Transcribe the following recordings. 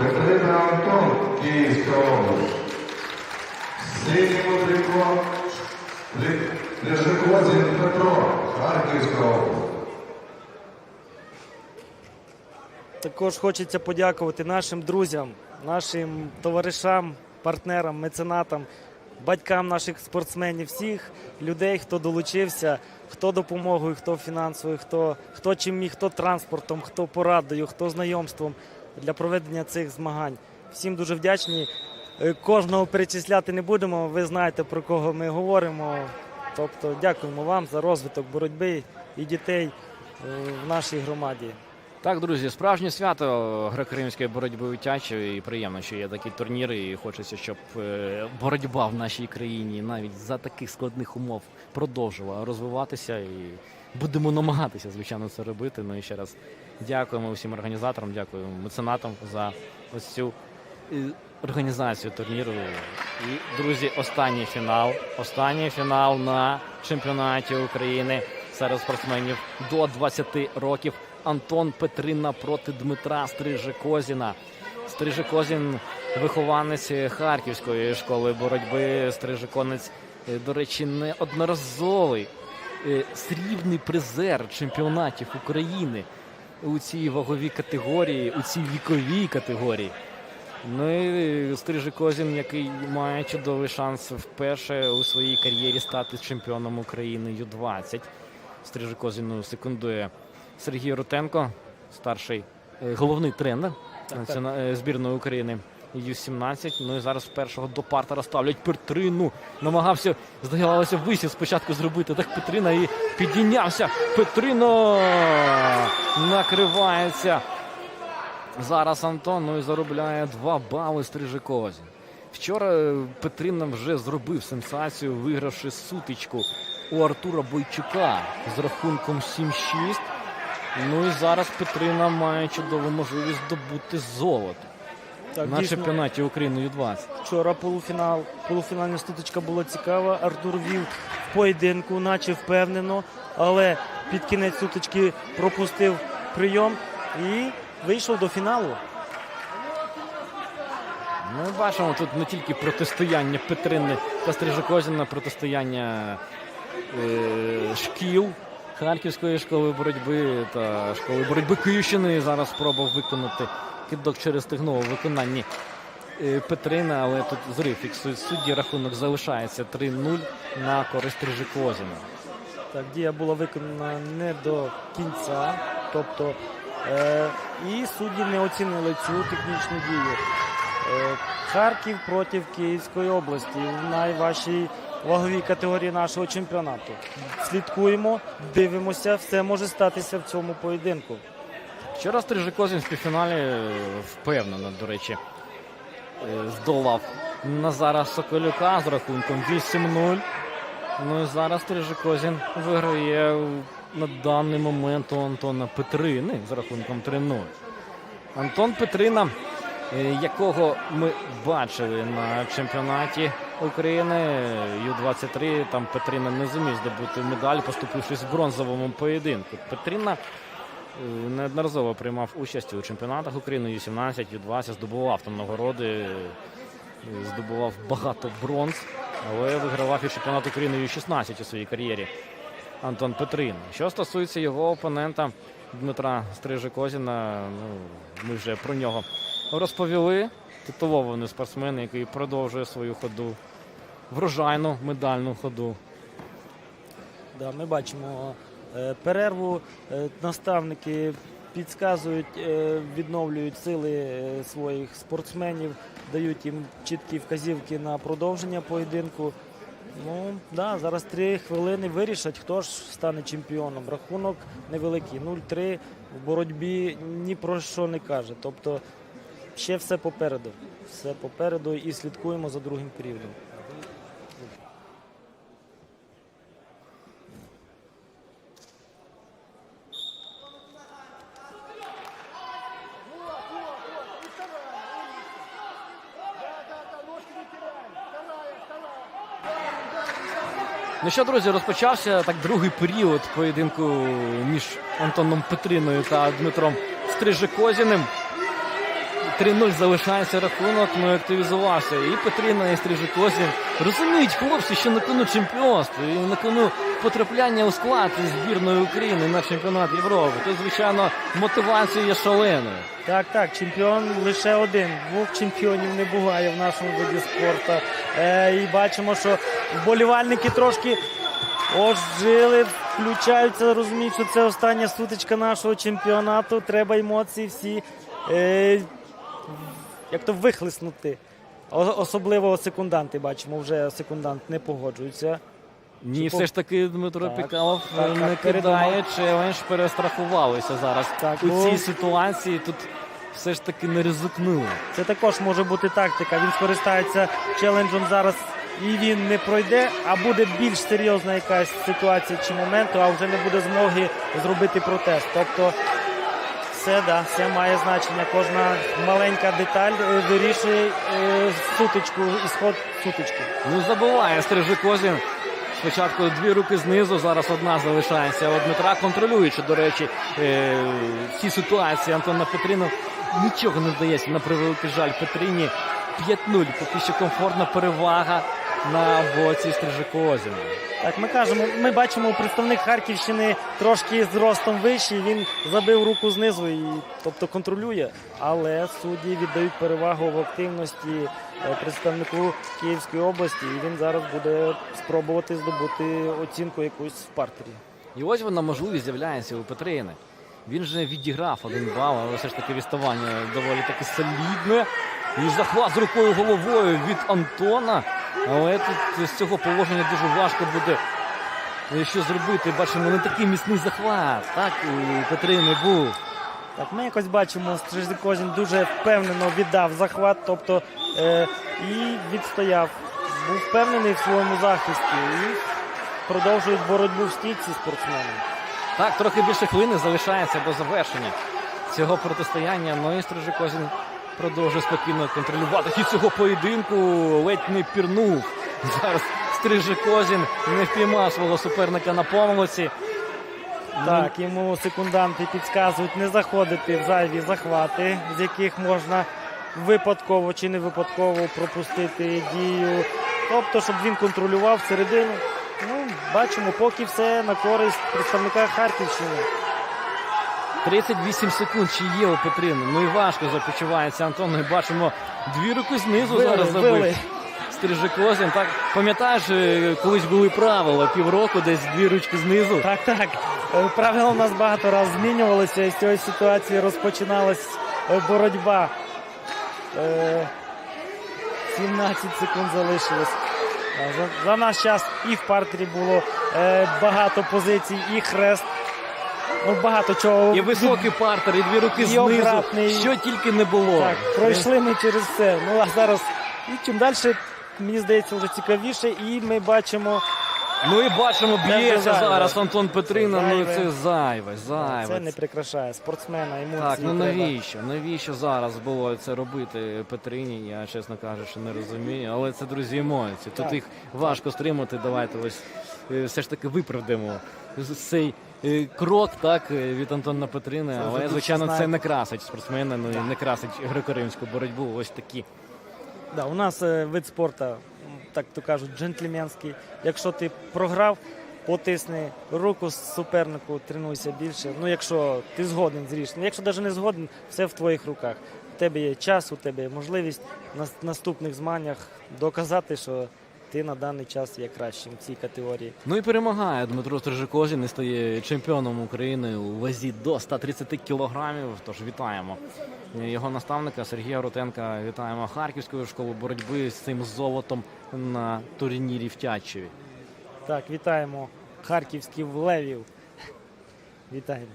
Катерина Антон, Київська область. Синій Мудриков, Ляжикозін Петро, Харківська область. Також хочеться подякувати нашим друзям, нашим товаришам, партнерам, меценатам, батькам наших спортсменів, всіх людей, хто долучився, хто допомогою, хто фінансовою, хто, хто чим міг, хто транспортом, хто порадою, хто знайомством для проведення цих змагань. Всім дуже вдячні. Е, Кожного перечисляти не будемо. Ви знаєте про кого ми говоримо. Тобто, дякуємо вам за розвиток боротьби і дітей е, в нашій громаді. Так, друзі, справжнє свято греко-римської боротьби утячої і приємно, що є такі турніри, і хочеться, щоб е, боротьба в нашій країні навіть за таких складних умов продовжувала розвиватися і будемо намагатися, звичайно, це робити. Ну і ще раз дякуємо всім організаторам, дякуємо меценатам за ось цю е, організацію турніру. І, друзі, останній фінал. Останній фінал на чемпіонаті України серед спортсменів до 20 років. Антон Петрина проти Дмитра Стрижикозіна. Стрижикозін вихованець Харківської школи боротьби. Стрижиконець, е, до речі, неодноразовий срібний призер чемпіонатів України у цій ваговій категорії, у цій віковій категорії. Ну і Стрижикозін, який має чудовий шанс вперше у своїй кар'єрі стати чемпіоном України Ю-20. Стрижикозіну секундує Сергій Рутенко, старший е, головний тренер націона- е, збірної України Ю-17. Ну і зараз першого до партера ставлять Петрину. Намагався, здавалося, висів спочатку зробити так Петрина і підійнявся. Петрино накривається. Зараз Антон ну і заробляє два бали Стрижикозі. Вчора Петрина вже зробив сенсацію, вигравши сутичку у Артура Бойчука з рахунком 7-6. Ну і зараз Петрина має чудову можливість здобути золото Так, на дійсно. чемпіонаті України Ю-20. Вчора полуфінал, полуфінальна стутичка була цікава. Артур вів в поєдинку, наче впевнено, але під кінець сутички пропустив прийом і вийшов до фіналу. Ми бачимо тут не тільки протистояння Петрини та Стрижакозіна, протистояння е, шкіл Харківської школи боротьби та школи боротьби Київщини. Зараз спробував виконати кидок через стегно у виконанні е, Петрина, але тут зрив фіксують судді. Рахунок залишається 3-0 на користь Стрижакозіна. Так, дія була виконана не до кінця. Тобто е, і судді не оцінили цю технічну дію. Е, Харків проти Київської області в найважчій ваговій категорії нашого чемпіонату. Слідкуємо, дивимося, все може статися в цьому поєдинку. Вчора Стрижакозін в півфіналі е, впевнено, до речі, е, здолав Назара Соколюка з рахунком 8-0. Ну і зараз Стрижакозін виграє на даний момент у Антона Петрини з рахунком 3-0. Антон Петрина, е, якого ми бачили на чемпіонаті України Ю-23, там Петрина не зумів здобути медаль, поступившись в бронзовому поєдинку. Петрина Неодноразово приймав участь у чемпіонатах України Ю-17, Ю-20, здобував там нагороди, здобував багато бронз, але вигравав і чемпіонат України Ю-16 у своїй кар'єрі Антон Петрин. Що стосується його опонента Дмитра Стрижикозіна, ну, ми вже про нього розповіли. Титулований спортсмен, який продовжує свою ходу, врожайну медальну ходу. Да, ми бачимо перерву. Е, наставники підказують, е, відновлюють сили е, своїх спортсменів, дають їм чіткі вказівки на продовження поєдинку. Ну, да, зараз три хвилини вирішать, хто ж стане чемпіоном. Рахунок невеликий. 0-3 в боротьбі ні про що не каже. Тобто ще все попереду. Все попереду і слідкуємо за другим періодом. Ну що, друзі, розпочався так другий період поєдинку між Антоном Петриною та Дмитром Стрижикозіним. 3-0 залишається рахунок, ну активізувався. І Петрина, і Стрижикозін розуміють хлопці, що на кону чемпіонство і на кону потрапляння у склад збірної України на чемпіонат Європи. Тут, звичайно, мотивація є шаленою. Так, так, чемпіон лише один. Двох чемпіонів не буває в нашому виді спорту. Е, і бачимо, що вболівальники трошки ожили, включаються, розуміють, що це остання сутичка нашого чемпіонату. Треба емоції всі е, як то вихлеснути. О- Особливо секунданти бачимо, вже секундант не погоджується. Ні, все ж таки Дмитро Так, Пікалов так, е, так, не передумав. кидає челендж, перестрахувалися зараз. Так, У бо- цій ситуації тут все ж таки не ризикнули. Це також може бути тактика. Він скористається челенджем зараз і він не пройде, а буде більш серйозна якась ситуація чи моменту, а вже не буде змоги зробити протест. Тобто все, да, все має значення. Кожна маленька деталь е, вирішує е, сутичку, ісход сутички. Ну забуває Стрижикозін. Спочатку дві руки знизу, зараз одна залишається. От Дмитра контролюючи, до речі, всі ці ситуації Антона Петрину нічого не вдається. На превеликий жаль Петрині 5-0. Поки що комфортна перевага на боці Стрижикозіна. Так, ми кажемо, ми бачимо, представник Харківщини трошки з ростом вищий. Він забив руку знизу і тобто контролює. Але судді віддають перевагу в активності е, представнику Київської області. І він зараз буде спробувати здобути оцінку якусь в партері. І ось вона можливість з'являється у Петрини. Він же відіграв один бал, але все ж таки відставання доволі таки солідне. І захват з рукою головою від Антона. Але тут з цього положення дуже важко буде що зробити. Бачимо, не такий міцний захват. Так, у Петрини був. Так, ми якось бачимо, Стрижикозін дуже впевнено віддав захват, тобто е, і відстояв. Був впевнений в своєму захисті і продовжують боротьбу в стійці спортсмени. Так, трохи більше хвилини залишається до завершення цього протистояння. Ну і Стрижикозін продовжує спокійно контролювати хід цього поєдинку. Ледь не пірнув. Зараз Стрижикозін не впіймав свого суперника на помилці. Так, йому секунданти підказують не заходити в зайві захвати, з яких можна випадково чи не випадково пропустити дію. Тобто, щоб він контролював середину. Ну, бачимо, поки все на користь представника Харківщини. 38 секунд чи є у Петрини. Ну і важко започувається Антон. Ми бачимо дві руки знизу Вили, зараз забив. Стрижикозін. Так пам'ятаєш, е, колись були правила півроку, десь дві ручки знизу. Так, так. Е, Правила у нас багато разів змінювалися, і з цієї ситуації розпочиналась е, боротьба. Е, 17 секунд залишилось. За, за наш час і в партері було багато позицій, і хрест. Ну, багато чого. І високий партер, і дві руки І знизу. обратний. Що тільки не було. Так, пройшли ми через все. Ну а зараз і чим далі, мені здається, вже цікавіше. І ми бачимо, Ну і бачимо, б'ється зараз Антон Петрина. Ну Зайве. це зайве, зайве. це не прикрашає спортсмена, емоції. Так, ну навіщо? Навіщо зараз було це робити Петрині? Я чесно кажучи, не розумію. Але це друзі емоції. Тут їх важко стримати. Давайте ось е, все ж таки виправдимо цей крок так е, від Антона Петрини. Це Але звичайно, це не красить спортсмена, ну не красить греко-римську боротьбу. Ось такі. Да, у нас е, вид спорту, так то кажуть, джентльменський. Якщо ти програв, потисни руку супернику, тренуйся більше. Ну, якщо ти згоден з рішенням. Якщо навіть не згоден, все в твоїх руках. У тебе є час, у тебе є можливість на наступних змаганнях доказати, що ти на даний час є кращим в цій категорії. Ну і перемагає Дмитро Стрижикозін і стає чемпіоном України у вазі до 130 кілограмів. Тож вітаємо його наставника Сергія Рутенка. Вітаємо Харківську школу боротьби з цим золотом на турнірі в Тячеві. Так, вітаємо харківських левів. Вітаємо.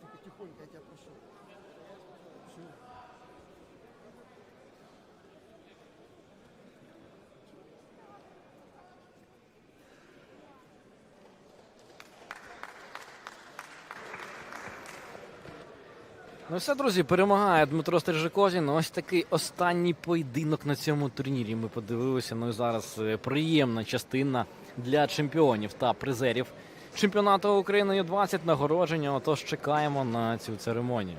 тихо, тихонько, я тебя прошу. Все. Ну все, друзі, перемагає Дмитро Стрижикозін. Ну, ось такий останній поєдинок на цьому турнірі. Ми подивилися. Ну і зараз е, приємна частина для чемпіонів та призерів чемпіонату України Ю-20 нагородження. Отож чекаємо на цю церемонію.